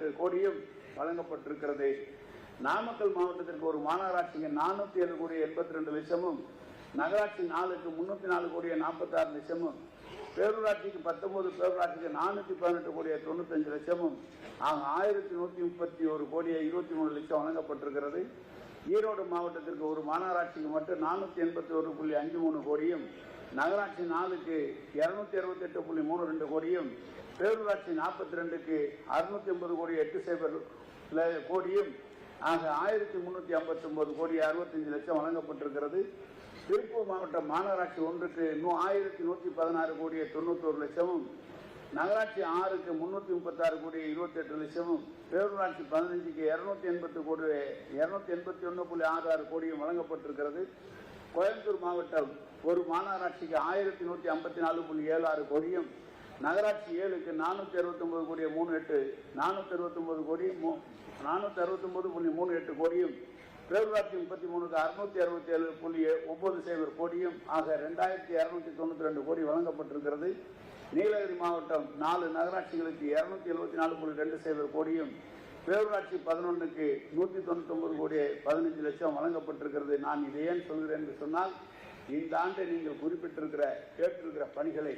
எட்டு கோடியும் வழங்கப்பட்டிருக்கிறது. நாமக்கல் மாவட்டத்திற்கு ஒரு மாநகராட்சிக்கு நானூத்தி ஏழு கோடி எண்பத்தி ரெண்டு லட்சமும் நகராட்சி நாலுக்கு முன்னூத்தி நாலு கோடியே நாற்பத்தி ஆறு லட்சமும் பேரூராட்சிக்கு பத்தொன்பது பேரூராட்சிக்கு நானூத்தி பதினெட்டு கோடியே தொண்ணூத்தஞ்சு லட்சமும் ஆக ஆயிரத்தி நூத்தி முப்பத்தி ஒரு கோடியே இருபத்தி மூணு லட்சம் வழங்கப்பட்டிருக்கிறது. ஈரோடு மாவட்டத்திற்கு ஒரு மாநகராட்சிக்கு மட்டும் நானூத்தி எண்பத்தி ஒரு புள்ளி அஞ்சு மூணு கோடியும் நகராட்சி நாலுக்கு இருநூத்தி அறுபத்தி எட்டு புள்ளி மூணு ரெண்டு கோடியும் பேரூராட்சி நாற்பத்தி ரெண்டுக்கு அறுநூத்தி எண்பது கோடி எட்டு சைபர் கோடியும் ஆக ஆயிரத்தி முன்னூத்தி ஐம்பத்தி ஒன்பது கோடி அறுபத்தஞ்சு லட்சம் வழங்கப்பட்டிருக்கிறது. திருப்பூர் மாவட்டம் மாநகராட்சி ஒன்றுக்கு இன்னும் ஆயிரத்தி நூற்றி பதினாறு கோடியே தொண்ணூத்தோரு லட்சமும் நகராட்சி ஆறுக்கு முன்னூற்றி முப்பத்தாறு கோடி இருபத்தெட்டு லட்சமும் பேரூராட்சி பதினஞ்சுக்கு இருநூத்தி எண்பத்து கோடி இருநூத்தி எண்பத்தி ஒன்று புள்ளி ஆறு ஆறு கோடியும் வழங்கப்பட்டிருக்கிறது. கோயம்புத்தூர் மாவட்டம் ஒரு மாநகராட்சிக்கு ஆயிரத்தி நூற்றி ஐம்பத்தி நாலு புள்ளி ஏழு ஆறு கோடியும் நகராட்சி ஏழுக்கு நானூற்றி அறுபத்தொம்பது கோடி மூணு எட்டு நானூற்றி அறுபத்தொம்பது கோடி நானூற்றி அறுபத்தொம்பது புள்ளி மூணு எட்டு கோடியும் பேரூராட்சி முப்பத்தி மூணுக்கு அறுநூத்தி அறுபத்தி ஏழு புள்ளி ஒன்பது சைபர் கோடியும் ஆக ரெண்டாயிரத்தி இரநூத்தி தொண்ணூற்றி ரெண்டு கோடி வழங்கப்பட்டிருக்கிறது. நீலகிரி மாவட்டம் நாலு நகராட்சிகளுக்கு இருநூத்தி எழுபத்தி நாலு புள்ளி ரெண்டு சைபர் கோடியும் பேரூராட்சி பதினொன்றுக்கு நூற்றி தொண்ணூத்தொம்பது கோடி பதினஞ்சு லட்சம் வழங்கப்பட்டிருக்கிறது. நான் இதை ஏன் சொல்கிறேன் என்று சொன்னால் இந்த ஆண்டு நீங்கள் குறிப்பிட்டிருக்கிற கேட்டிருக்கிற பணிகளை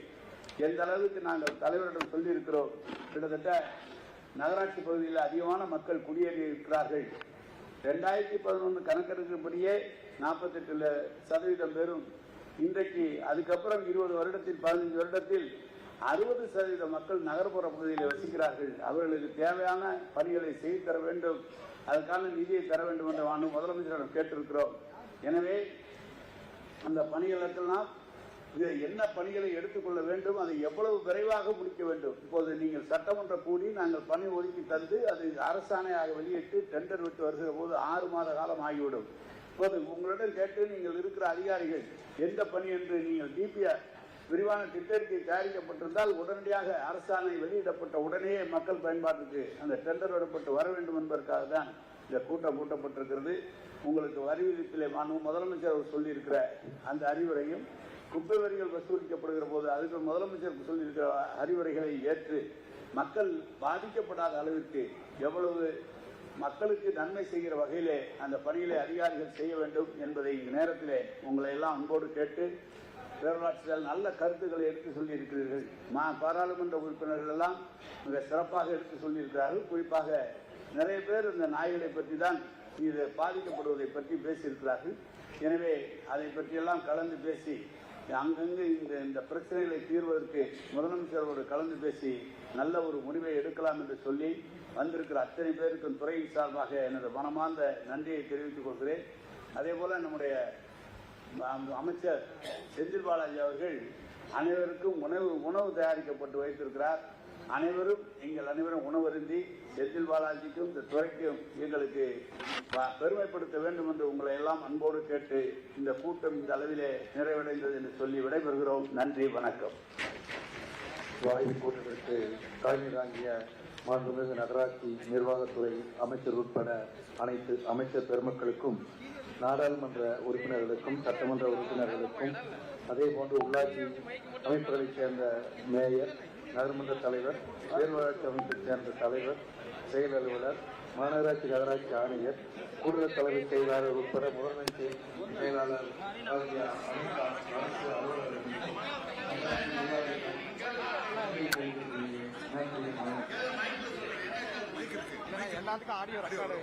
எந்த அளவுக்கு நாங்கள் தலைவரிடம் சொல்லியிருக்கிறோம்? கிட்டத்தட்ட நகராட்சி பகுதியில் அதிகமான மக்கள் குடியேறி இருக்கிறார்கள் ரெண்டாயிரத்தி பதினொன்று கணக்கெடுக்கப்படியே நாற்பத்தெட்டு சதவீதம் பேரும் இன்றைக்கு அதுக்கப்புறம் இருபது வருடத்தில் பதினைஞ்சு வருடத்தில் அறுபது சதவீத மக்கள் நகர்ப்புற பகுதியில் வசிக்கிறார்கள். அவர்களுக்கு தேவையான பணிகளை செய்து தர வேண்டும். அதற்கான நிதியை தர வேண்டும் என்று முதலமைச்சரிடம் கேட்டிருக்கிறோம். எனவே அந்த பணிகளுக்கெல்லாம் இது என்ன பணிகளை எடுத்துக்கொள்ள வேண்டும் அதை எவ்வளவு விரைவாக முடிக்க வேண்டும்? இப்போது நீங்கள் சட்டமன்ற கூடி நாங்கள் பணி ஒதுக்கி தந்து அது அரசாணையாக வெளியிட்டு டெண்டர் விட்டு வருகிற போது ஆறு மாத காலம் ஆகிவிடும். இப்போது உங்களிடம் கேட்டு நீங்கள் இருக்கிற அதிகாரிகள் எந்த பணி என்று நீங்கள் டிபிஆர் விரிவான திட்டறிக்கை தயாரிக்கப்பட்டிருந்தால் உடனடியாக அரசாணை வெளியிடப்பட்ட உடனே மக்கள் பயன்பாட்டுக்கு அந்த டெண்டர் விடப்பட்டு வர வேண்டும் என்பதற்காக தான் இந்த கூட்டம் கூட்டப்பட்டிருக்கிறது. உங்களுக்கு வரி விதிப்பிலே மாண்பு முதலமைச்சர் அவர் சொல்லியிருக்கிற அந்த அறிவுரையும் குப்பை வரிகள் வசூலிக்கப்படுகிற போது அதுக்கு முதலமைச்சர் சொல்லியிருக்கிற அறிவுரைகளை ஏற்று மக்கள் பாதிக்கப்படாத அளவிற்கு எவ்வளவு மக்களுக்கு நன்மை செய்கிற வகையிலே அந்த பணிகளை அதிகாரிகள் செய்ய வேண்டும் என்பதை இந்த நேரத்திலே உங்களை எல்லாம் அன்போடு கேட்டு பேரூராட்சியால் நல்ல கருத்துக்களை எடுத்து சொல்லியிருக்கிறீர்கள். மா பாராளுமன்ற உறுப்பினர்கள் எல்லாம் மிக சிறப்பாக எடுத்து சொல்லியிருக்கிறார்கள். குறிப்பாக நிறைய பேர் இந்த நாய்களை பற்றி தான் இது பாதிக்கப்படுவதை பற்றி பேசியிருக்கிறார்கள். எனவே அதை பற்றியெல்லாம் கலந்து பேசி அங்கங்கு இந்த இந்த பிரச்சனைகளை தீர்வதற்கு முதலமைச்சரோடு கலந்து பேசி நல்ல ஒரு முடிவை எடுக்கலாம் என்று சொல்லி வந்திருக்கிற அத்தனை பேருக்கும் துறையின் சார்பாக எனது மனமார்ந்த நன்றியை தெரிவித்துக் கொள்கிறேன். அதே போல நம்முடைய அமைச்சர் செந்தில் பாலாஜி அவர்கள் அனைவருக்கும் உணவு உணவு தயாரிக்கப்பட்டு வைத்திருக்கிறார். அனைவரும் எங்கள் அனைவரும் உணவருந்தி செந்தில் பாலாஜிக்கும் இந்த துறைக்கும் எங்களுக்கு பெருமைப்படுத்த வேண்டும் என்று உங்களை எல்லாம் அன்போடு கேட்டு இந்த கூட்டம் இந்த அளவிலே நிறைவடைந்தது என்று சொல்லி விடைபெறுகிறோம். நன்றி வணக்கம். வாயு கூட்டத்திற்கு தலைமை தாங்கிய மாண்புமிகு நகராட்சி நிர்வாகத்துறை அமைச்சர் உட்பட அனைத்து அமைச்சர் பெருமக்களுக்கும் நாடாளுமன்ற உறுப்பினர்களுக்கும் சட்டமன்ற உறுப்பினர்களுக்கும் அதே போன்று உள்ளாட்சி அமைப்புகளைச் சேர்ந்த மேயர் நகர்மன்ற தலைவர் பேரூராட்சி அமைப்பைச் சேர்ந்த தலைவர் செயல் அலுவலர் மாநகராட்சி நகராட்சி ஆணையர் கூடுதல் தலைமை செயலாளர் உட்பட முதன்மை செயலாளர் ஆகிய அரசு எல்லாத்துக்கும் ஆடியோ ரெக்கார்டு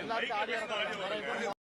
எல்லாத்துக்கும் ஆடியோ ரெக்கார்டு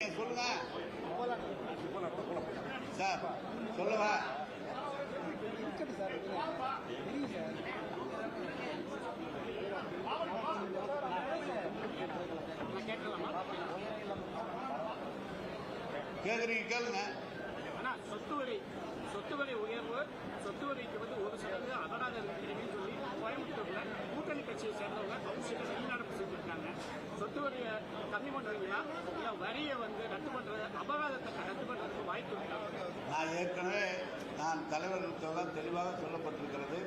சொல்லுங்க. சார் சொல்லுவா கேக்குறீங்க கேளுங்க. சொத்து வரி சொத்து வரி உயர்வு சொத்து வரிக்கு வந்து ஒரு சதவீதம் அபராதம் கோயம்புத்தூர்ல கூட்டணி கட்சியை சேர்ந்தவங்க கவுன்சில வெளிநடப்பு செஞ்சிருக்காங்க சொத்து வரியை கம்மி பண்றீங்களா? இல்ல வரியை வந்து ரத்து பண்றது அபராதத்தை ரத்து பண்றதுக்கு வாய்ப்பு இருக்கா? நான் ஏற்கனவே நான் தலைவர்களுக்கெல்லாம் தெளிவாக சொல்லப்பட்டிருக்கிறது.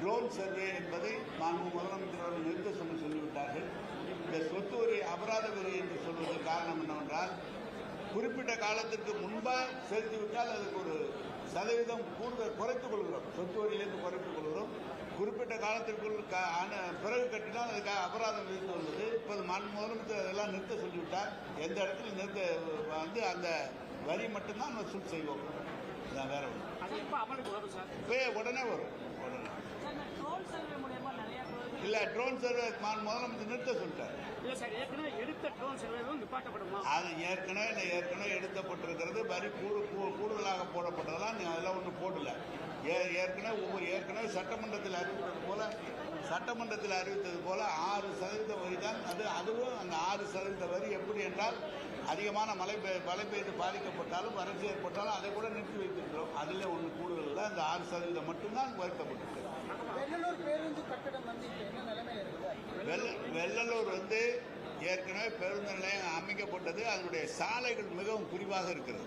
ட்ரோன் சர்வே என்பதை மாண்பு முதலமைச்சர் அவர்கள் நிறுத்த சொல்லி சொல்லிவிட்டார்கள். இந்த சொத்து வரி அபராத வரி என்று சொல்வதற்கு காரணம் என்னவென்றால் குறிப்பிட்ட காலத்திற்கு முன்பாக செலுத்திவிட்டால் அதுக்கு ஒரு சதவீதம் கூடுதல் குறைத்துக் கொள்கிறோம். சொத்து வரியிலிருந்து குறைத்துக் கொள்கிறோம். குறிப்பிட்ட காலத்திற்குள் ஆன- பிறகு கட்டினால் அதுக்கு அபராதம் விதித்து வந்தது. இப்போது மாண்பு முதலமைச்சர் அதெல்லாம் நிறுத்த சொல்லிவிட்டார். எந்த இடத்துல நிறுத்த வந்து அந்த வரி மட்டும்தான் வசூல் செய்வோம். இதான் வேற ஒன்று உடனே வரும். உடனே. இல்ல ட்ரோன் சர்வே முதலமைச்சர் நிறுத்த சொல்லிட்டார். இல்லை சார் ஏற்கனவே எடுத்த ட்ரோன் சர்வேவும் நிப்பாட்டப்படுமா அது ஏற்கனவே இல்லை, ஏற்கனவே எடுக்கப்பட்டிருக்கிறது. வரி கூடு கூ- கூடுதலாக போடப்பட்டதெல்லாம் நீ அதெல்லாம் ஒன்றும் போடல. ஏ- ஏற்கனவே ஒவ்வொரு ஏற்கனவே சட்டமன்றத்தில் அறிவித்தது போல சட்டமன்றத்தில் அறிவித்தது போல ஆறு சதவீத வரி தான் அது அதுவும் அந்த ஆறு சதவீத வரி எப்படி என்றால் அதிகமான மழை பெய் மழை பெய்து பாதிக்கப்பட்டாலும் வறட்சி ஏற்பட்டாலும் அதை கூட நிறுத்தி வைத்திருக்கிறோம். அதில் ஒன்று கூடுதல் இல்லை அந்த ஆறு சதவீதம் மட்டும்தான் குறைக்கப்பட்டிருக்கிறது வெள்ளலூர் வந்து ஏற்கனவே பேருந்து நிலையம் அமைக்கப்பட்டது. அதனுடைய சாலைகள் மிகவும் குறிவாக இருக்கிறது.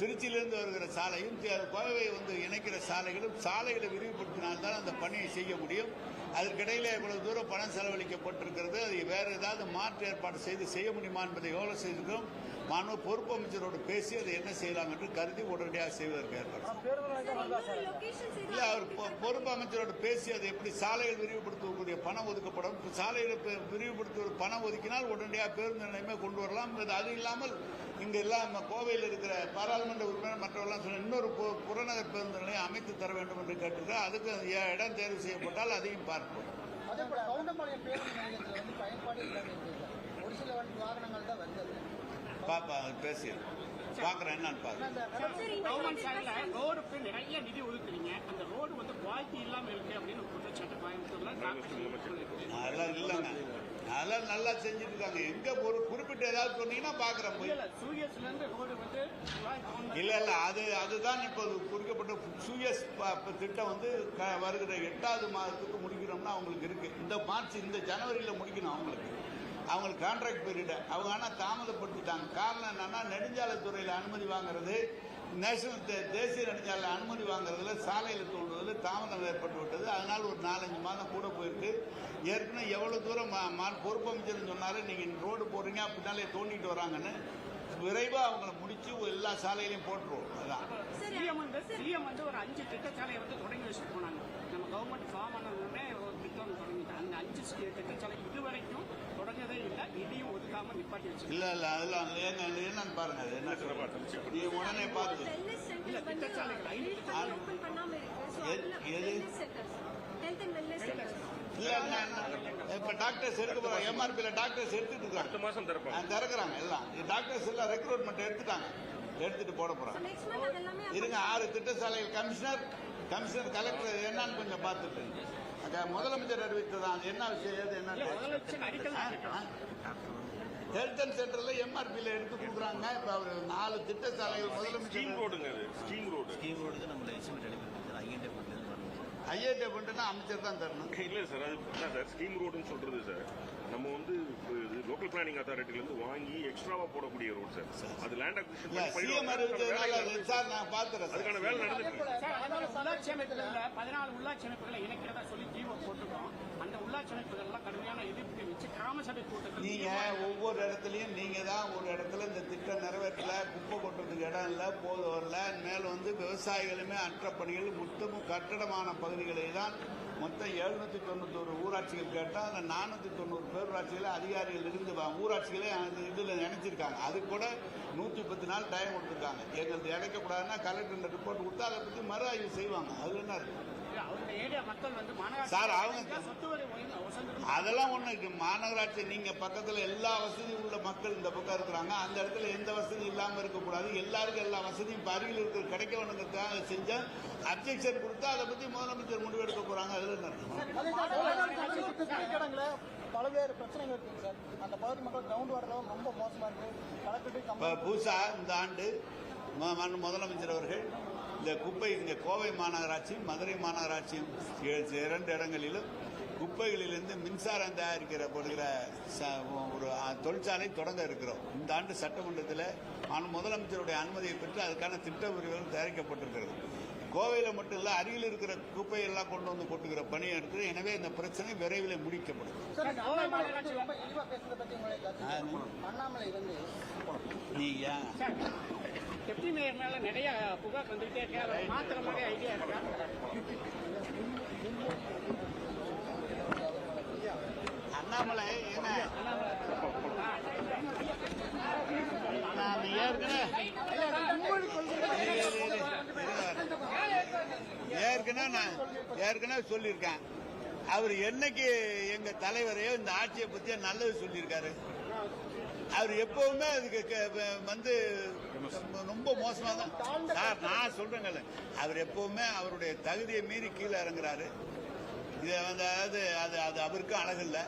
திருச்சியிலிருந்து வருகிற சாலையும் கோவை வந்து இணைக்கிற சாலைகளும் சாலைகளை விரிவுபடுத்தினால்தான் அந்த பணியை செய்ய முடியும். அதற்கிடையில் இவ்வளவு தூரம் பணம் செலவழிக்கப்பட்டிருக்கிறது. அது வேறு ஏதாவது மாற்று ஏற்பாடு செய்து செய்ய முடியுமா என்பதை எவ்வளவு செய்திருக்கிறோம். மாண்பு பொறுப்பு அமைச்சரோடு பேசி அதை என்ன செய்யலாம் என்று கருதி உடனடியாக செய்வதற்கு ஏற்பாடு இல்லை அவர் பொ- பொறுப்பு அமைச்சரோடு பேசி அதை எப்படி சாலைகள் விரிவுபடுத்தக்கூடிய பணம் ஒதுக்கப்படும். சாலையில் சாலைகளை விரிவுபடுத்த விரிவுபடுத்துவது பணம் ஒதுக்கினால் உடனடியாக பேருந்து நிலையமே கொண்டு வரலாம். அது இல்லாமல் இங்க எல்லாம் நம்ம கோவையில் இருக்கிற பாராளுமன்ற உறுப்பினர் மற்றவர்கள்லாம் சொன்ன இன்னொரு புறநகர் பேருந்து நிலையம் அமைத்து தர வேண்டும் என்று கேட்டிருக்கிறார் அதுக்கு இடம் தேர்வு செய்யப்பட்டால் அதையும் பார்ப்போம். பாப்பா பேசி பார்க்குறேன் என்னன்னு சைடுல ரோடுக்கு நிறைய நிதி ஒதுக்குறீங்க. அந்த ரோடு வந்து குவாலிட்டி இல்லாம இருக்கு அப்படின்னு குற்றச்சாட்டு கோயம்புத்தூர்ல அதெல்லாம் இல்லைங்க. அதெல்லாம் நல்லா செஞ்சுட்டு இருக்காங்க எங்க ஒரு குறிப்பிட்ட ஏதாவது சொன்னீங்கன்னா பார்க்குறேன் போய். இல்ல இல்ல அது அதுதான் இப்போது குறிக்கப்பட்ட சூயஸ் திட்டம் வந்து வருகிற எட்டாவது மாதத்துக்கு முடிக்கணும்னா அவங்களுக்கு இருக்கு. இந்த மார்ச் இந்த ஜனவரியில முடிக்கணும் அவங்களுக்கு. அவங்களுக்கு கான்ட்ராக்ட் பீரியட் அவங்க ஆனால் தாமதப்படுத்திட்டாங்க. காரணம் என்னன்னா நெடுஞ்சாலைத்துறையில் அனுமதி வாங்குறது நேஷனல் தே- தேசிய நெடுஞ்சாலை அனுமதி வாங்குறதுல சாலையில் தோன்றுவதில் தாமதம் ஏற்பட்டு விட்டது. அதனால் ஒரு நாலஞ்சு மாதம் கூட போயிருக்கு. ஏற்கனவே எவ்வளோ தூரம் மா- மா- பொறுப்பு அமைச்சர் சொன்னாரு நீங்கள் ரோடு போடுறீங்க அப்படின்னாலே தோண்டிட்டு வராங்கன்னு. விரைவா அவங்கள முடிச்சு எல்லா சாலையிலையும் போட்டுருவோம். அதான். சிஎம் வந்து சிஎம் வந்து ஒரு அஞ்சு திட்டச்சாலையை வந்து தொடங்கி வச்சுட்டு போனாங்க. நம்ம கவர்மெண்ட் ஃபார்ம் ஆன ஒரு திட்டம் தொடங்கிட்டாங்க. அந்த அஞ்சு சி- திட்டச்சாலை இது வரைக்கும் இதையும் ஒதுக்காம நிப்பாட்டி வச்சு இல்ல இல்ல அதெல்லாம் என்ன என்னன்னு பாருங்க அது என்ன நீ உடனே பார்த்து இல்ல, திட்டச்சாலைகள் எது- இல்ல. இப்ப டாக்டர்ஸ் எடுக்க போறாங்க எம்ஆர்பில டாக்டர்ஸ் எடுத்துட்டு இருக்காங்க. மாசம் திறக்கறாங்க எல்லாம். டாக்டர்ஸ் எல்லாம் ரெக்ரூட்மெண்ட் எடுத்துட்டாங்க. எடுத்துட்டு போட போறாங்க. இருங்க ஆறு திட்டசாலைகள் கமிஷனர் கமிஷனர் கலெக்டர் என்னன்னு கொஞ்சம் பார்த்துட்டு. அத முதலமைச்சர் அறிவித்ததான் என்ன விஷயம்? ஏது என்ன. ஹெல்த் அண்ட் சென்டர்ல எம்ஆர்பில எடுத்து கொடுக்குறாங்க. இப்ப அவர் நாலு திட்டசாலைகள் ஸ்கீம் முதலமைச்சர் ரோடுங்க ஸ்கீம் ரோடு ஸ்கீம் ரோடுக்கு நம்மள எஸ்டிமேட் ரெடி பண்ணி ஐஎன்டி வரணும் ஐஏடி பண்ணுன்னா அமைச்சர் தான் தரணும். இல்ல சார் அது சார் ஸ்கீம் ரோடுன்னு சொல்றது சார் நம்ம வந்து லோக்கல் பிளானிங் அத்தாரிட்டில இருந்து வாங்கி எக்ஸ்ட்ராவா போடக்கூடிய ரோட் சார் அது லேண்ட் சார் நான் பார்த்துறேன் சார். அதுக்கான வேலை நடந்துட்டு பதினாலு உள்ளாட்சி அமைப்புகளை இணைக்கிறதா சொல்லி ஜீவோ போட்டுருக்கோம். அந்த உள்ளாட்சி அமைப்புகள் எல்லாம் கடுமையான எதிர்ப்பு வச்சு கிராம சபை கூட்டத்தில் நீங்க ஒவ்வொரு இடத்துலயும் நீங்க தான் ஒரு இடத்துல இந்த திட்டம் நிறைவேற்றல குப்பை கொட்டுறதுக்கு இடம் இல்ல போது வரல. மேல வந்து விவசாயிகளுமே அற்ற பணிகள் மொத்தமும் கட்டடமான பகுதிகளை தான் மொத்தம் எழுநூத்தி தொண்ணூத்தோரு ஊராட்சிகள் கேட்டால் அந்த நானூற்றி தொண்ணூறு பேரூராட்சிகளை அதிகாரிகள் இருந்து ஊராட்சிகளே அந்த இதில் நினைச்சிருக்காங்க. அது கூட நூற்றி பத்து நாள் டைம் கொடுத்துருக்காங்க. எங்களுக்கு இணைக்கக்கூடாதுன்னா கலெக்டர் ரிப்போர்ட் கொடுத்தா அதை பற்றி மறு ஆய்வு செய்வாங்க. அதில் என்ன இருக்கு? அவங்க ஏரியா மக்கள் வந்து மாநகராட்சி சார், அவங்க- அதெல்லாம் ஒண்ணு மாநகராட்சி நீங்க பக்கத்துல எல்லா வசதியும் உள்ள மக்கள் இந்த பக்கம் இருக்கிறாங்க. அந்த இடத்துல எந்த வசதியும் இல்லாம இருக்கக்கூடாது. எல்லாருக்கும் எல்லா வசதியும் இப்ப அருகில் இருக்கிற கிடைக்க வேணுங்கிறதுக்காக செஞ்சா அப்ஜெக்ஷன் கொடுத்தா அதை பத்தி முதலமைச்சர் முடிவெடுக்க போறாங்க. அதுல? கிடங்குல பல்வேறு பிரச்சனைகள் இருக்குங்க சார். அந்த பகுதி மக்கள் கிரவுண்ட் வாட்டர் ரொம்ப மோசமா இருக்கு. கலெக்டர் இந்த ஆண்டு முதலமைச்சர் அவர்கள் இந்த குப்பை இங்க கோவை மாநகராட்சி மதுரை மாநகராட்சியும் இரண்டு இடங்களிலும் குப்பைகளிலிருந்து மின்சாரம் தயாரிக்கிற போடுகிற ஒரு தொழிற்சாலை தொடங்க இருக்கிறோம். இந்த ஆண்டு சட்டமன்றத்தில் முதலமைச்சருடைய அனுமதியை பெற்று அதுக்கான திட்ட உரிமைகள் தயாரிக்கப்பட்டிருக்கிறது. கோவையில் மட்டும் இல்ல அருகில் இருக்கிற குப்பையெல்லாம் கொண்டு வந்து கொட்டுகிற பணி இருக்குது எனவே இந்த பிரச்சனை விரைவில் முடிக்கப்படும். சார் டெப்டி மேயர் மேல நிறைய புகார் வந்துகிட்டே இருக்கு அதை மாதிரி ஐடியா இருக்கா? அண்ணாமலை என்ன? நான் ஏற்கனவே ஏற்கனவே நான் ஏற்கனவே சொல்லியிருக்கேன். அவர் என்னைக்கு எங்க தலைவரையோ இந்த ஆட்சியை பத்தியோ நல்லது சொல்லியிருக்காரு. அவர் எப்பவுமே அதுக்கு வந்து ரொம்ப மோசமா தான் சார் நான் சொல்றேங்கல்ல. அவர் எப்பவுமே அவருடைய தகுதியை மீறி கீழே இறங்குறாரு. இது வந்து அதாவது அது அது அவருக்கும் அழகில்ல.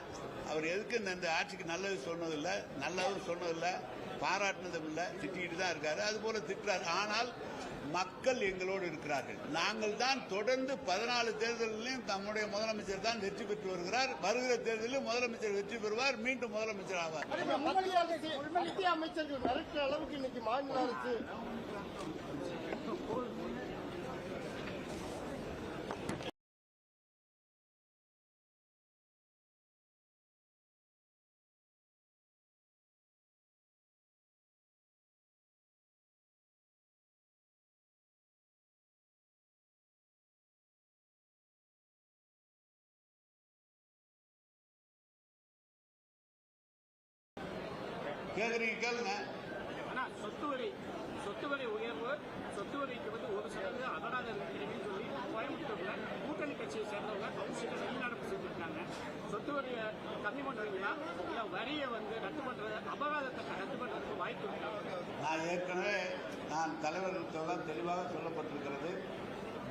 அவர் எதுக்கு இந்த- ஆட்சிக்கு நல்லது சொன்னதில்லை நல்லதும் சொன்னதில்லை பாராட்டினதும் இல்லை திட்டிக்கிட்டு தான் இருக்காரு. அது போல திட்டுறாரு. ஆனால் மக்கள் எங்களோடு இருக்கிறார்கள். நாங்கள் தான் தொடர்ந்து பதினாலு தேர்தலிலும் நம்முடைய முதலமைச்சர் தான் வெற்றி பெற்று வருகிறார். வருகிற தேர்தலில் முதலமைச்சர் வெற்றி பெறுவார். மீண்டும் முதலமைச்சர் ஆவார். மத்திய அமைச்சர்கள் அளவுக்கு இன்னைக்கு மாநில அரசு கேக்குறீங்க கேளுங்க. சொத்து வரி சொத்து வரி உயர்வு சொத்து வரிக்கு வந்து ஒரு அபராதம் இருக்கிறீங்கன்னு சொல்லி கோயம்புத்தூர்ல கூட்டணி கட்சியை சேர்ந்தவங்க கவுன்சிலர் வெளிநடப்பு செஞ்சிருக்காங்க. சொத்து வரியை கம்மி பண்ணுவீங்களா இல்ல வரியை வந்து ரத்து பண்றது அபராதத்தை ரத்து பண்றதுக்கு வாய்ப்பு இருக்கா? நான் ஏற்கனவே நான் தலைவர்களுக்கெல்லாம் தெளிவாக சொல்லப்பட்டிருக்கிறது.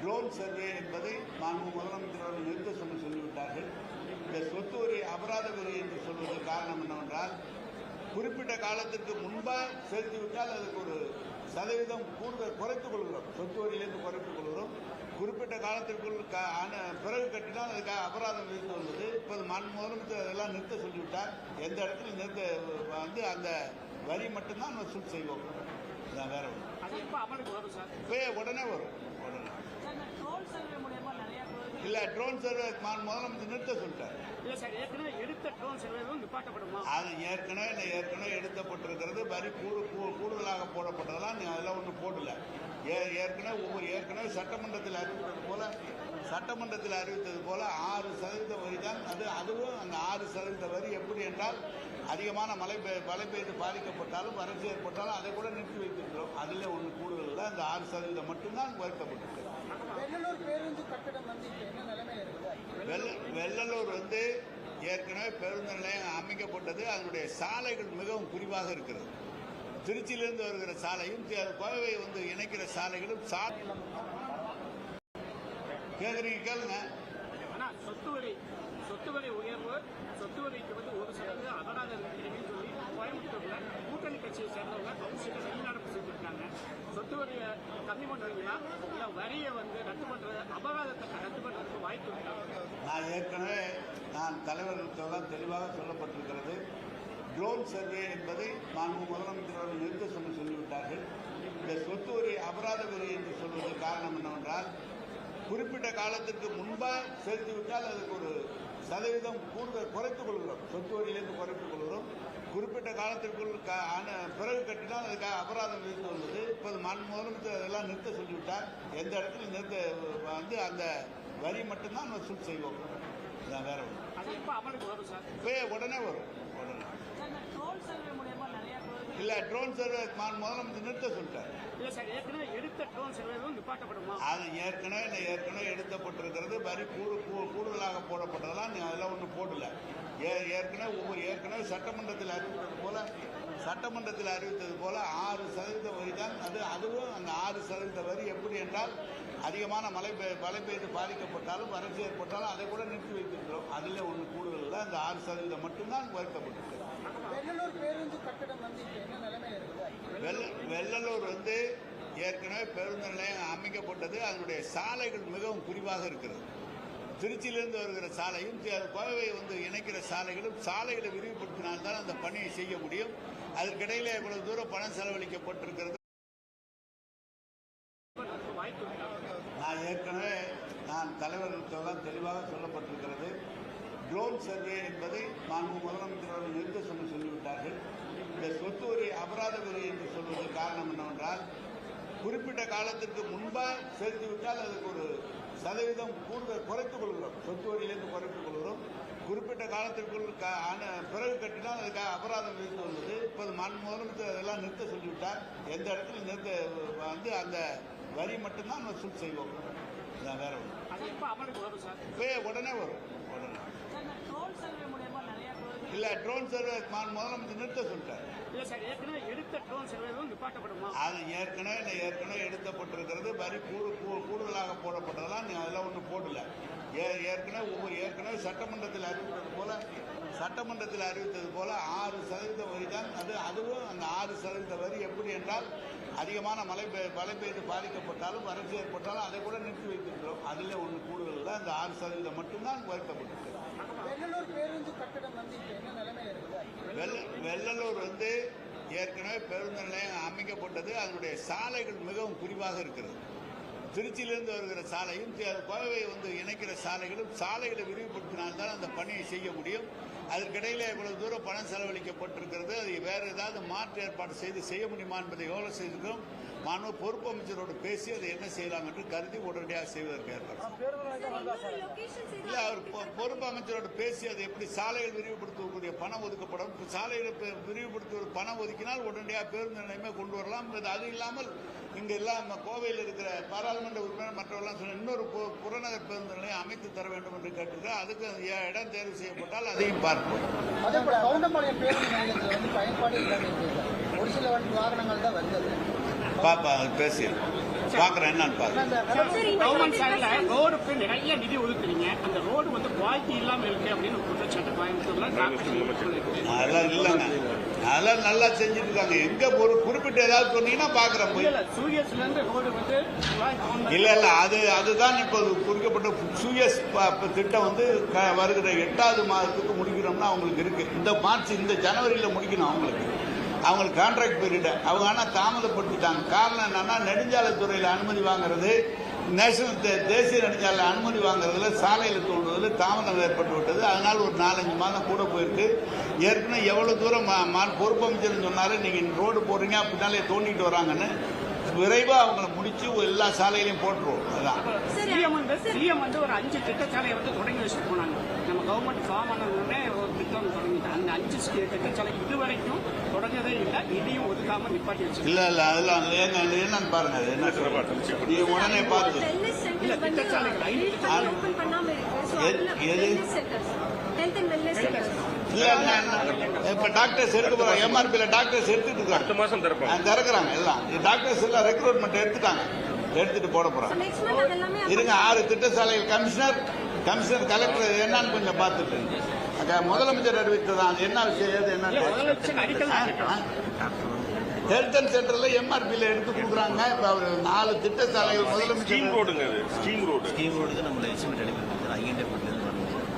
ட்ரோன் சர்வே என்பதை மாண்பு முதலமைச்சர் அவர்கள் நிறுத்த சொல்லி சொல்லிவிட்டார்கள். இந்த சொத்து வரி அபராத வரி என்று சொல்வது காரணம் என்னவென்றால் குறிப்பிட்ட காலத்திற்கு முன்பாக செலுத்திவிட்டால் அதுக்கு ஒரு சதவீதம் கூடுதல் குறைத்துக் கொள்கிறோம். சொத்து வரியிலிருந்து குறைத்துக் கொள்கிறோம். குறிப்பிட்ட காலத்திற்குள் ஆன- பிறகு கட்டினால் அதுக்கு அபராதம் விதித்து வந்தது. இப்போது மண் முதலமைச்சர் அதெல்லாம் நிறுத்த சொல்லிவிட்டார் எந்த இடத்துல நிறுத்த வந்து அந்த வரி மட்டும்தான் வசூல் செய்வோம். இதான் வேற ஒன்று இப்பயே உடனே வரும் உடனே ட்ரோன் சர்வே மூலயமா நிறைய இல்ல ட்ரோன் சர்வே முதலமைச்சர் நிறுத்த சொல்லிட்டார். இல்ல சார் ஏற்கனவே எடுத்த ட்ரோன் சர்வேவும் நிப்பாட்டப்படுமா? அது ஏற்கனவே இல்லை, ஏற்கனவே எடுக்கப்பட்டிருக்கிறது வரி கூடு கூடுதலாக போடப்பட்டதெல்லாம் நீ அதெல்லாம் ஒன்றும் போடல. ஏ- ஏற்கனவே ஒவ்வொரு ஏற்கனவே சட்டமன்றத்தில் அறிவித்தது போல சட்டமன்றத்தில் அறிவித்தது போல ஆறு சதவீத வரி தான் அது அதுவும் அந்த ஆறு சதவீத வரி எப்படி என்றால் அதிகமான மழை பெய் மழை பெய்து பாதிக்கப்பட்டாலும் வறட்சி ஏற்பட்டாலும் அதை கூட நிறுத்தி வைத்திருக்கிறோம். அதில் ஒன்று கூடுதல் இல்லை அந்த ஆறு சதவீதம் மட்டும்தான் குறைக்கப்பட்டிருக்கு வெள்ளலூர் பேருந்து கட்டடம் வந்து இப்ப என்ன நிலைமையில இருக்குது? வெள்ள வெள்ளலூர் வந்து ஏற்கனவே பேருந்து நிலையம் அமைக்கப்பட்டது. அதனுடைய சாலைகள் மிகவும் குறிவாக இருக்கிறது. திருச்சியிலிருந்து வருகிற சாலையும் கோவை வந்து இணைக்கிற சாலைகளும் சா கேக்குறீங்க கேளுங்க. சொத்து வரி சொத்து வரி உயர்வு சொத்து வரிக்கு வந்து ஒரு சதவீதம் அபராத இருக்கிறீங்கன்னு சொல்லி கோயம்புத்தூர்ல கூட்டணி கட்சியை சேர்ந்தவங்க கவுன்சிலர் வெளிநடப்பு செஞ்சிருக்காங்க சொத்து வரியை கம்மி பண்றீங்களா? இல்ல வரியை வந்து ரத்து பண்றது அபராதத்தை ரத்து பண்றதுக்கு வாய்ப்பு இருக்கா? நான் ஏற்கனவே நான் தலைவர்களுக்கெல்லாம் தெளிவாக சொல்லப்பட்டிருக்கிறது. ட்ரோன் சர்வே என்பதை மாண்பு முதலமைச்சர் அவர்கள் நிறுத்த சொல்லி சொல்லிவிட்டார்கள். இந்த சொத்து வரி அபராத வரி என்று சொல்வதற்கு காரணம் என்னவென்றால் குறிப்பிட்ட காலத்திற்கு முன்பாக செலுத்திவிட்டால் அதுக்கு ஒரு சதவீதம் கூடுதல் குறைத்துக் கொள்கிறோம். சொத்து வரியிலிருந்து குறைத்துக் கொள்கிறோம். குறிப்பிட்ட காலத்திற்குள் பிறகு கட்டினால் அதுக்கு அபராதம் விதித்து வந்தது. இப்போது முதலமைச்சர் அதெல்லாம் நிறுத்த சொல்லிவிட்டார். எந்த இடத்துல நிறுத்த வந்து அந்த வரி மட்டும்தான் வசூல் செய்வோம். வேற ஒன்று இப்போ உடனே வரும் உடனே ட்ரோன் சர்வே மூலயமா நிறைய இல்லை ட்ரோன் சர்வே முதலமைச்சர் நிறுத்த சொல்லிட்டார். இல்லை சார் ஏற்கனவே எடுத்த ட்ரோன் சர்வேவும் நிப்பாட்டப்படுமா? அது ஏற்கனவே ஏற்கனவே எடுத்தப்பட்டிருக்கிறது. வரி கூடு கூடுதலாக போடப்பட்டதெல்லாம் நீ அதெல்லாம் ஒன்றும் போடல. ஏ ஏற்கனவே ஒவ்வொரு ஏற்கனவே சட்டமன்றத்தில் அறிவித்தது போல சட்டமன்றத்தில் அறிவித்தது போல ஆறு சதவீத வரி தான். அது அதுவும் அந்த ஆறு சதவீத வரி எப்படி என்றால் அதிகமான மழை பெய் மழை பெய்து பாதிக்கப்பட்டாலும் வறட்சி ஏற்பட்டாலும் அதை கூட நிறுத்தி வைத்திருக்கிறோம். அதில் ஒன்று கூடுதல் இல்லை அந்த ஆறு சதவீதம் மட்டும்தான் குறைக்கப்பட்டிருக்கிறது வெள்ளலூர் பேருந்து கட்டடம் வந்து என்ன இருக்குது வெள்ள வெள்ளலூர் வந்து ஏற்கனவே பேருந்து நிலையம் அமைக்கப்பட்டது. அதனுடைய சாலைகள் மிகவும் குறிவாக இருக்கிறது. திருச்சியிலிருந்து வருகிற சாலையும் கோவை வந்து இணைக்கிற சாலைகளும் சாலைகளை விரிவுபடுத்தினால்தான் அந்த பணியை செய்ய முடியும். அதற்கிடையில இவ்வளவு தூரம் பணம் செலவழிக்கப்பட்டிருக்கிறது. நான் ஏற்கனவே நான் தலைவர்களுக்கெல்லாம் தெளிவாக சொல்லப்பட்டிருக்கிறது. ட்ரோன் சர்வே என்பதை மாண்பு முதலமைச்சர் அவர்கள் நிறுத்த சொல்லி சொல்லிவிட்டார்கள் இந்த சொத்து வரி அபராத வரி என்று சொல்வது காரணம் என்னவென்றால் குறிப்பிட்ட காலத்திற்கு முன்பாக செலுத்திவிட்டால் அதுக்கு ஒரு சதவீதம் கூடுதல் குறைத்துக் கொள்கிறோம். சொத்து வரியிலிருந்து குறைத்துக் கொள்கிறோம். குறிப்பிட்ட காலத்திற்குள் க- ஆன- பிறகு கட்டினால் அதுக்கு அபராதம் விதித்து வந்தது. இப்போது மாண்பு முதலமைச்சர் அதெல்லாம் நிறுத்த சொல்லிவிட்டார் எந்த இடத்துல நிறுத்த வந்து அந்த வரி மட்டும்தான் வசூல் செய்வோம். இதான் வேற ஒன்று உடனே வரும். உடனே. இல்லை ட்ரோன் சர்வே முதலமைச்சர் நிறுத்த சொல்லிட்டார். அது ஏற்கனவே இல்லை, ஏற்கனவே எடுத்தப்பட்டிருக்கிறது. வரி கூடு கூ- கூடுதலாக போடப்பட்டதெல்லாம் நீ அதெல்லாம் ஒன்றும் போடல. ஏ ஏற்கனவே ஒவ்வொரு ஏற்கனவே சட்டமன்றத்தில் அறிவித்தது போல சட்டமன்றத்தில் அறிவித்தது போல ஆறு சதவீத வரி தான். அது அதுவும் அந்த ஆறு சதவீத வரி எப்படி என்றால் அதிகமான மழை பெய் மழை பெய்து பாதிக்கப்பட்டாலும் வறட்சி ஏற்பட்டாலும் அதை கூட நிறுத்தி வைத்திருக்கிறோம். அதில் ஒன்று கூடுதல் இல்லை அந்த ஆறு சதவீதம் மட்டும்தான் குறைக்கப்பட்டிருக்கிறது வெள்ளலூர் பேருந்து கட்டடம் வந்து என்ன வெள்ள வெள்ளலூர் வந்து ஏற்கனவே பேருந்து நிலையம் அமைக்கப்பட்டது. அதனுடைய சாலைகள் மிகவும் குறிவாக இருக்கிறது. திருச்சியிலிருந்து வருகிற சாலையும் தி- கோவை வந்து இணைக்கிற சாலைகளும் சாலைகளை விரிவுபடுத்தினால்தான் அந்த பணியை செய்ய முடியும். அதற்கிடையில் இவ்வளவு தூரம் பணம் செலவழிக்கப்பட்டிருக்கிறது. அது வேறு ஏதாவது மாற்று ஏற்பாடு செய்து செய்ய முடியுமா என்பதை எவ்வளவு செய்திருக்கிறோம். மாணவ பொறுப்பு அமைச்சரோடு பேசி அதை என்ன செய்யலாம் என்று கருதி உடனடியாக செய்வதற்கு ஏற்பாடு இல்ல அவர் பொறுப்பு அமைச்சரோட பேசி அது எப்படி சாலைகள் விரிவுபடுத்தக்கூடிய பணம் ஒதுக்கப்படும்? சாலைகளை விரிவுபடுத்துவது பணம் ஒதுக்கினால் உடனடியாக பேருந்து நிலையமே கொண்டு வரலாம். அது இல்லாமல் இங்க எல்லாம் கோவையில் இருக்கிற பாராளுமன்ற உறுப்பினர் மற்றவெல்லாம் சொன்ன இன்னொரு புறநகர் பேருந்து நிலையம் அமைத்து தர வேண்டும் என்று கேட்டிருக்கிறார். அதுக்கு இடம் தேர்வு செய்யப்பட்டால் அதையும் பார்ப்போம். ஒரு சில வாகனங்கள் தான் வருது. பாப்பா பேசி பார்க்குறேன் என்னன்னு பாருங்க ரோடுக்கு நிறைய நிதி ஒதுக்குறீங்க. அந்த ரோடு வந்து குவாலிட்டி இல்லாம இருக்கு அப்படின்னு குற்றச்சாட்டு கோயம்புத்தூர்ல. அதெல்லாம் இல்லைங்க. அதெல்லாம் நல்லா செஞ்சுட்டு இருக்காங்க. எங்க ஒரு குறிப்பிட்ட ஏதாவது சொன்னீங்கன்னா பார்க்குறேன் போய். இல்ல சூரியஸ்ல இருந்து ரோடு வந்து இல்ல இல்ல அது அதுதான் இப்போது குறிக்கப்பட்ட சூயஸ் திட்டம் வந்து க- வருகிற எட்டாவது மாதத்துக்கு முடிக்கிறோம்னா அவங்களுக்கு இருக்கு. இந்த மார்ச் இந்த ஜனவரியில முடிக்கணும் அவங்களுக்கு. அவங்களுக்கு கான்ட்ராக்ட் பீரியட் அவங்க ஆனால் தாமதப்படுத்திட்டாங்க. காரணம் என்னன்னா நெடுஞ்சாலைத்துறையில் அனுமதி வாங்குறது நேஷனல் தே- தேசிய நெடுஞ்சாலை அனுமதி வாங்குறதுல சாலையில் தோன்றுவதில் தாமதம் ஏற்பட்டு விட்டது அதனால் ஒரு நாலஞ்சு மாதம் கூட போயிருக்கு. ஏற்கனவே எவ்வளோ தூரம் மா- மா- பொறுப்பு அமைச்சர்னு சொன்னாரு நீங்கள் ரோடு போடுறீங்க அப்படின்னாலே தோண்டிட்டு வராங்கன்னு. விரைவா அவங்கள முடிச்சு எல்லா சாலையிலையும் போட்டுருவோம். அதான். சிஎம் வந்து சிஎம் வந்து ஒரு அஞ்சு திட்டச்சாலையை வந்து தொடங்கி வச்சுட்டு போனாங்க. நம்ம கவர்மெண்ட் ஃபார்ம் ஆனதுமே ஒரு திட்டம் தொடங்கி திட்டச்சாலை இதுவரைக்கும் தொடங்கவே இல்லை. நிதியும் ஒதுக்காம நிப்பாட்டி வச்சு இல்ல இல்ல அதெல்லாம் அது என்னன்னு பாருங்க அது என்ன நீ உடனே பார்த்து. எது- எது? இல்ல இல்ல இல்ல. இப்ப டாக்டர்ஸ் எடுக்க போறாங்க. எம்ஆர்பியில டாக்டர்ஸ் எடுத்துட்டு இருக்காங்க. அடுத்த மாசம் திறப்பாங்க. திறக்கறாங்க எல்லாம். டாக்டர்ஸ் எல்லாம் ரெக்ரூட்மெண்ட் எடுத்துட்டாங்க. எடுத்துட்டு போட போறாங்க. இருங்க ஆறு திட்டசாலைகள் கமிஷனர் கமிஷனர் கலெக்டர் என்னன்னு கொஞ்சம் பார்த்துட்டு. முதலமைச்சர் அறிவித்ததான் அது என்ன விஷயம் ஏது என்ன. ஹெல்த் அண்ட் சென்டர்ல எம்ஆர்பியில எடுத்து கொடுக்குறாங்க. இப்ப அவர் நாலு திட்டசாலைகள் ஸ்கீம் முதலமைச்சர் ரோடுங்க அது. ஸ்கீம் ரோடு ஸ்கீம் ரோடுக்கு நம்மள எஸ்டிமேட் அனுப்பி ஐஎன்டே வரணும்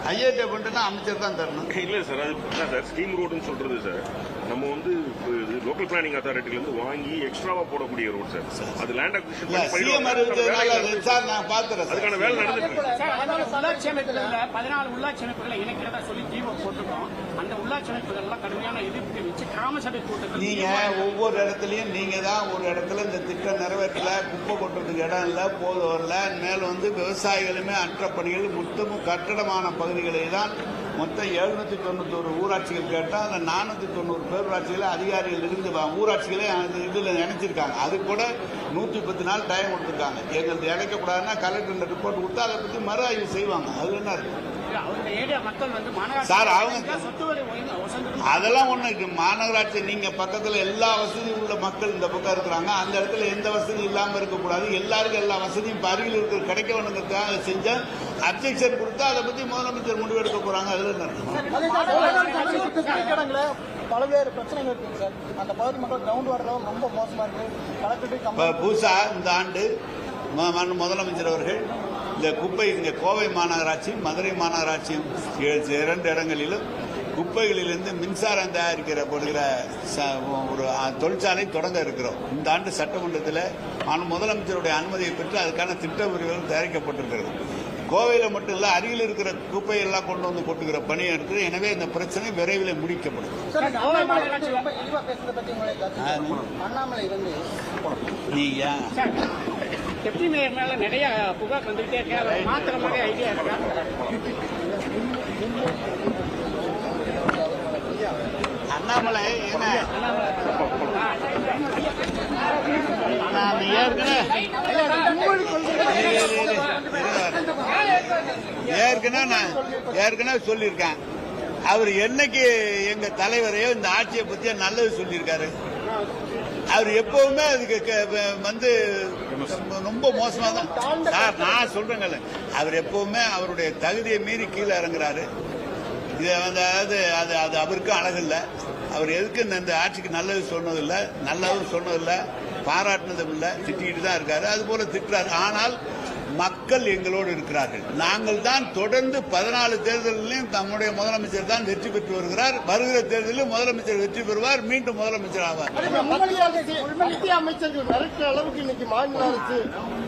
ஐஏடி ஃபண்டுனா அமைச்சர் தான் தரணும். இல்ல சார் அது சார். ஸ்கீம் ரோடுன்னு சொல்றது சார். நம்ம வந்து லோக்கல் பிளானிங் அத்தாரிட்டில இருந்து வாங்கி எக்ஸ்ட்ராவா போடக்கூடிய ரோட் சார். அது லேண்ட் அது சார் நான் பார்த்துறேன் அதுக்கான வேலை நடந்துட்டு இருக்கு சார் அதனால உள்ளாட்சி அமைப்புகள்ல பதினாலு உள்ளாட்சி அமைப்புகளை இணைக்கிறதா சொல்லி ஜீவோ போட்டிருக்கோம். அந்த உள்ளாட்சி அமைப்புகள்லாம் கடுமையான எதிர்ப்பு தெரிவிச்சு கிராம சபை கூட்டத்தில் நீங்க ஒவ்வொரு இடத்துலயும் நீங்க தான் ஒரு இடத்துல இந்த திட்டம் நிறைவேற்றல குப்பை கொட்டுறதுக்கு இடம் இல்ல போது வரல மேல வந்து விவசாயிகளுமே அற்ற பணிகள் மொத்தமும் கட்டடமான பகுதிகளை தான் மொத்தம் எழுநூத்தி தொண்ணூத்தொரு ஊராட்சிகள் கேட்டால் அந்த நானூத்தி தொண்ணூறு பேரூராட்சிகள் அதிகாரிகள் இருந்து ஊராட்சிகளே அந்த இதில் நினைச்சிருக்காங்க. அது கூட நூத்தி பத்து நாள் டைம் கொடுத்துருக்காங்க. எங்களுக்கு இணைக்கக்கூடாதுன்னா கலெக்டர் ரிப்போர்ட் கொடுத்தா அதை பத்தி மறு ஆய்வு செய்வாங்க. அது என்ன இருக்கு? அவங்க சார், அவங்க- அதெல்லாம் ஒண்ணு இருக்கு மாநகராட்சி நீங்க பக்கத்துல எல்லா வசதியும் உள்ள மக்கள் இந்த பக்கம் இருக்கிறாங்க. அந்த இடத்துல எந்த வசதியும் இல்லாம இருக்கக்கூடாது. எல்லாருக்கும் எல்லா வசதியும் அருகில் இருக்கிற கிடைக்க வேணுங்கிறதுக்காக செஞ்ச அப்ஜெக்ஷன் கொடுத்தா அதை பத்தி முதலமைச்சர் முடிவெடுக்க போறாங்க. அதுல என்ன பல்வேறு பிரச்சனைகள் இருக்குங்க சார். அந்த பகுதி மக்கள் கிரவுண்ட் வாட்டரும் ரொம்ப மோசமா இருக்கு. புதுசா இந்த ஆண்டு முதலமைச்சர் அவர்கள் இந்த குப்பை இங்க கோவை மாநகராட்சி மதுரை மாநகராட்சியும் இ- இரண்டு இடங்களிலும் குப்பைகளிலிருந்து மின்சாரம் தயாரிக்கிற ச- ஒரு தொழிற்சாலை தொடங்க இருக்கிறோம். இந்த ஆண்டு சட்டமன்றத்தில் முதலமைச்சருடைய அனுமதியை பெற்று அதுக்கான திட்ட விரிவுகள் தயாரிக்கப்பட்டிருக்கிறது. கோவையில் மட்டும் இல்ல அருகில் இருக்கிற குப்பை எல்லாம் கொண்டு வந்து கொட்டுகிற பணி இருக்குது எனவே இந்த பிரச்சனை விரைவில் முடிக்கப்படும். சார் டெப்டி மேயர் மேல நிறைய புகார் வந்துகிட்டே இருக்கு. அதை மாத்திர மாதிரி ஐடியா இருக்கா? அண்ணாமலை என்ன? நான் ஏற்கனவே ஏற்கனவே நான் ஏற்கனவே சொல்லியிருக்கேன். அவர் என்னைக்கு எங்க தலைவரையோ இந்த ஆட்சியை பத்தி நல்லது சொல்லியிருக்காரு. அவர் எப்பவுமே அதுக்கு க- வந்து ரொம்ப மோசமா தான். சார் நான் சொல்றேங்கல்ல அவர் எப்பவுமே அவருடைய தகுதியை மீறி கீழே இறங்குறாரு. இது வந்து அதாவது அது அது அவருக்கும் அழகில்லை. அவர் எதுக்கு இந்த- இந்த ஆட்சிக்கு நல்லது சொன்னதில்லை நல்லதும் சொன்னதில்லை பாராட்டினதும் இல்லை திட்டிக்கிட்டு தான் இருக்காரு. அது போல திட்டுறாரு. ஆனால் மக்கள் எங்களோடு இருக்கிறார்கள் நாங்கள் தான் தொடர்ந்து பதினாலு தேர்தலிலும் நம்முடைய முதலமைச்சர் தான் வெற்றி பெற்று வருகிறார் வருகிற தேர்தலில் முதலமைச்சர் வெற்றி பெறுவார் மீண்டும் முதலமைச்சர் ஆவார் மத்திய அமைச்சர்கள் அளவுக்கு இன்னைக்கு மாநில அரசு